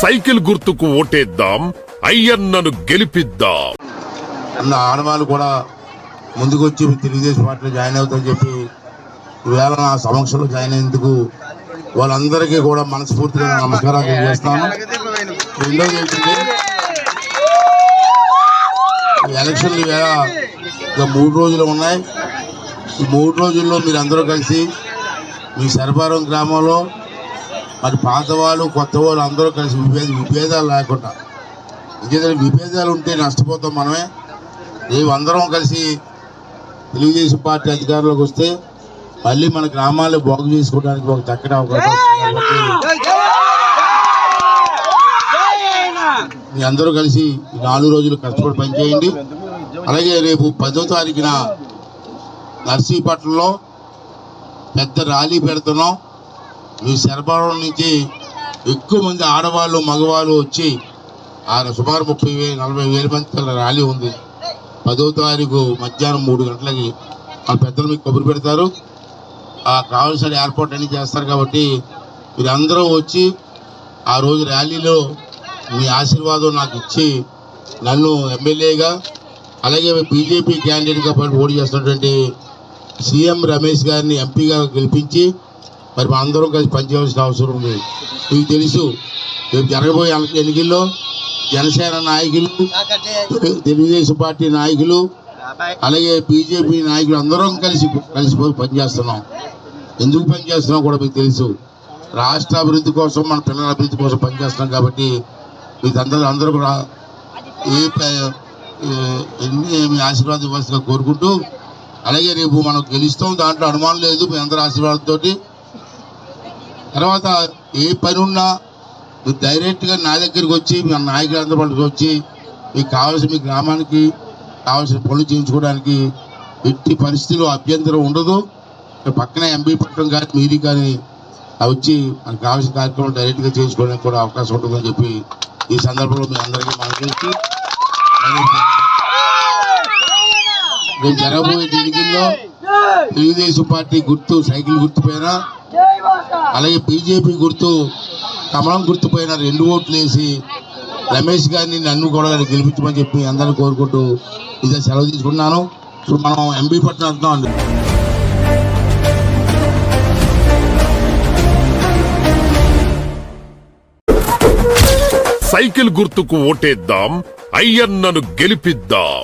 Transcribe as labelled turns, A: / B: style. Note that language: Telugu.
A: సైకిల్ గుర్తుకు ఓటేద్దాం అయ్యన్నను గెలిపిద్దాం.
B: అన్న ఆడవాళ్ళు కూడా ముందుకొచ్చి తెలుగుదేశం పార్టీలో జాయిన్ అవుతారని చెప్పి ఈవేళ నా సమక్షంలో జాయిన్ అయినందుకు వాళ్ళందరికీ కూడా మనస్ఫూర్తిగా నమస్కారాలు చేస్తాను రెండోది ఏంటంటే ఈ ఎలక్షన్లు ఈవేళ ఇంకా మూడు రోజులు ఉన్నాయి. ఈ మూడు రోజుల్లో మీరు అందరూ కలిసి మీ సర్పారం గ్రామంలో మరి పాత వాళ్ళు కొత్త వాళ్ళు అందరూ కలిసి విభేద విభేదాలు లేకుండా. ఇంకేదైనా విభేదాలు ఉంటే నష్టపోతాం మనమే. రేపు అందరం కలిసి తెలుగుదేశం పార్టీ అధికారంలోకి వస్తే మళ్ళీ మన గ్రామాలు బాగు చేసుకోవడానికి ఒక చక్కటి అవకాశం మీ అందరూ కలిసి నాలుగు రోజులు కష్టపడి పనిచేయండి. అలాగే రేపు పదో తారీఖున నర్సీపట్నంలో పెద్ద ర్యాలీ పెడుతున్నాం. మీ శరభారం నుంచి ఎక్కువ మంది ఆడవాళ్ళు మగవాళ్ళు వచ్చి ఆరు సుమారు ముప్పై వేలు నలభై వేల మంది ర్యాలీ ఉంది. పదో తారీఖు మధ్యాహ్నం మూడు గంటలకి ఆ పెద్దలు మీకు కబురు పెడతారు. ఆ కావలసిన ఏర్పాటు అన్ని చేస్తారు కాబట్టి మీరందరూ వచ్చి ఆ రోజు ర్యాలీలో మీ ఆశీర్వాదం నాకు ఇచ్చి నన్ను ఎమ్మెల్యేగా అలాగే బీజేపీ క్యాండిడేట్గా పోటీ చేస్తున్నటువంటి సీఎం రమేష్ గారిని ఎంపీగా గెలిపించి మరి మా అందరం కలిసి పనిచేయాల్సిన అవసరం ఉంది. మీకు తెలుసు రేపు జరగబోయే ఎన్నికల్లో జనసేన నాయకులు తెలుగుదేశం పార్టీ నాయకులు అలాగే బీజేపీ నాయకులు అందరం కలిసి కలిసిపోయి పనిచేస్తున్నాం. ఎందుకు పనిచేస్తున్నాం కూడా మీకు తెలుసు. రాష్ట్ర అభివృద్ధి కోసం మన పిల్లల అభివృద్ధి కోసం పనిచేస్తున్నాం కాబట్టి మీకు అందరూ అందరూ కూడా ఏ ఎన్ని మీ ఆశీర్వాదం ఇవ్వాల్సిన కోరుకుంటూ అలాగే రేపు మనం గెలుస్తాం దాంట్లో అనుమానం లేదు మీ అందరి ఆశీర్వాదంతో తర్వాత ఏ పని ఉన్నా మీరు డైరెక్ట్గా నా దగ్గరికి వచ్చి మీ నాయకులందరూ వాళ్ళకి వచ్చి మీకు కావాల్సిన మీ గ్రామానికి కావాల్సిన పనులు చేయించుకోవడానికి ఎట్టి పరిస్థితుల్లో అభ్యంతరం ఉండదు. పక్కనే ఎంబీ పట్టణం కానీ మీరు కానీ వచ్చి మనకు కావాల్సిన కార్యక్రమం డైరెక్ట్గా చేయించుకోవడానికి కూడా అవకాశం ఉంటుందని చెప్పి ఈ సందర్భంలో మీ అందరికీ మనం చేసి రేపు జరగబోయే ఎన్నికల్లో తెలుగుదేశం పార్టీ గుర్తు సైకిల్ గుర్తు పైన అలాగే బీజేపీ గుర్తు కమలం గుర్తు పైన రెండు ఓట్లు వేసి రమేష్ గారిని నన్ను కూడా గెలిపించమని చెప్పి అందరిని కోరుకుంటూ ఇదే సెలవు తీసుకున్నాను ఇప్పుడు మనం ఎంబీ పట్నం వెళ్తాం అండి.
A: సైకిల్ గుర్తుకు ఓటేద్దాం అయ్యన్నను గెలిపిద్దాం.